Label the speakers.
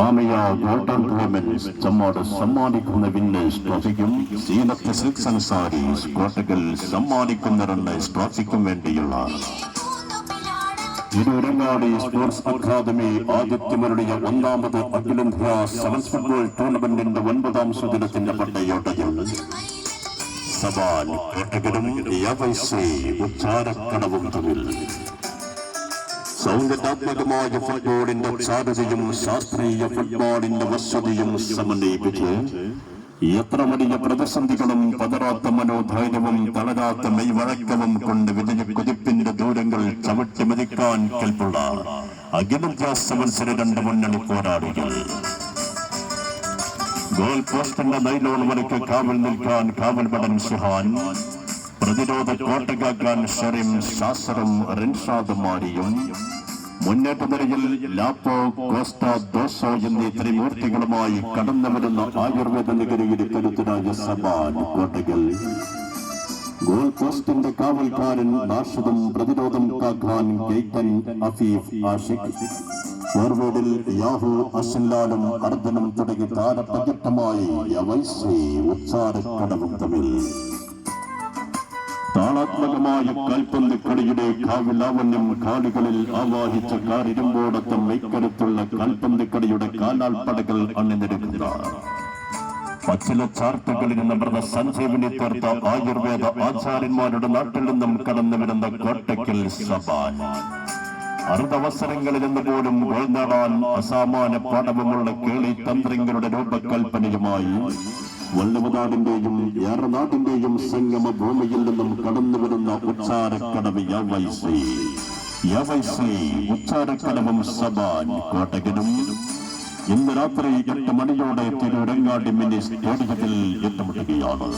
Speaker 1: ആമയ golden tournaments Chammad സമ്മാനിക്കുന്ന winners ട്രോഫിക്കും Zeenath silks and saris കോട്ടകൾ സമ്മാനിക്കുന്ന റണ്ണേഴ്സ് ട്രോഫിക്കും വേണ്ടിയുള്ള തിരുവരങ്ങാടി സ്പോർട്സ് അക്കാദമി ആദിത്യമരുടെ ഒന്നാമത് അഖിലേന്ത്യാ സെവൻസ് ഫുട്ബോൾ ടൂർണമെന്റിന്റെ ഒൻപതാം സുദിനത്തിന്റെ പട്ടയോട്ടത്തിൽ. സവാൻ കോട്ടകളും ഉച്ചാരക്കടവും തമ്മിൽ. സൗന്ദര്യാത്മകമായ ഫുട്ബോളിന്റെ സാധ്യതയും ശാസ്ത്രീയ ഫുട്ബോളിന്റെ വസ്തുതയും സമന്വയിപ്പിച്ച് എത്ര വലിയ പ്രതിസന്ധികളും പതറാത്ത മനോധൈര്യവും തളരാത്ത മെയ്വഴക്കവും കൊണ്ട് വിജയ കുതിപ്പിന്റെ ദൂരങ്ങൾ ചവിട്ടി മതിക്കാൻ കെൽപ്പുള്ള അഖിലദ്യാസ മത്സര രണ്ട് മുന്നണി പോരാളികൾ. ഗോൾ പോസ്റ്റിന്റെ നൈലോൺ വലയ്ക്ക് കാവൽ നിൽക്കാൻ കാവൽ പടൻ സുഹാൻ. പ്രതിരോധ കോട്ടകാക്കാൻ ഷെറിം ശാസ്ത്രം റിൻഷാദ് മാരിയും മുന്നേറ്റ നിരയിൽ ലാപ്പോ കോസ്റ്റ ദോസോ എന്നീ ത്രിമൂർത്തികളുമായി കടന്നു വരുന്ന ആയുർവേദ നികരയുടെ കരുത്തരായ സബാൻ കോട്ടകൾ ഗോൾ പോസ്റ്റിന്റെ കാവൽക്കാരൻ നാഷദും പ്രതിരോധം കാക്കാൻ കെയ്റ്റൻ അഫീഫ് ആഷിഖ്. ഫോർവേഡിൽ യാഹു അസൻലാലും അർദ്ധനം തുടങ്ങി താരപ്രചട്ടമായി യവൈസി ഉച്ചാരക്കടവും തമ്മിൽ. താളാത്മകമായ കാൽപന്ത് കളിയുടെ കാവിലാവണ്യം കാലുകളിൽ ആവാഹിച്ച കാരിരുമ്പോടത്തം വൈക്കരുത്തുള്ള കാൽപന്ത് കളിയുടെ കാലാൽപ്പടകൾ അണിനിരക്കുന്ന പച്ചില ചാർത്തുകളിൽ നിന്നമർന്ന സഞ്ജീവിനെ തീർത്ത ആയുർവേദ ആചാര്യന്മാരുടെ നാട്ടിൽ നിന്നും കടന്നു വരുന്ന കോട്ടയ്ക്കൽ സബാൻ. അർദ്ധവസരങ്ങളിൽ നിന്ന് പോലും നേടാൻ അസാമാന്യ പാഠവുമുള്ള കേളി തന്ത്രങ്ങളുടെ രൂപകൽപ്പനയുമായി വള്ളുവനാടിന്റെയും ഏറനാടിന്റെയും സംഗമ ഭൂമിയിൽ നിന്നും കടന്നു വരുന്ന ഉച്ചാരക്കടവ് യവൈസി. യവൈസി ഉച്ചാരക്കടവും സബാൻ കോട്ടകനും ഇന്ന് രാത്രി എട്ട് മണിയോടെ തിരുരങ്ങാടി മിനി സ്റ്റേഡിയത്തിൽ ഏറ്റുമുട്ടുകയാണ്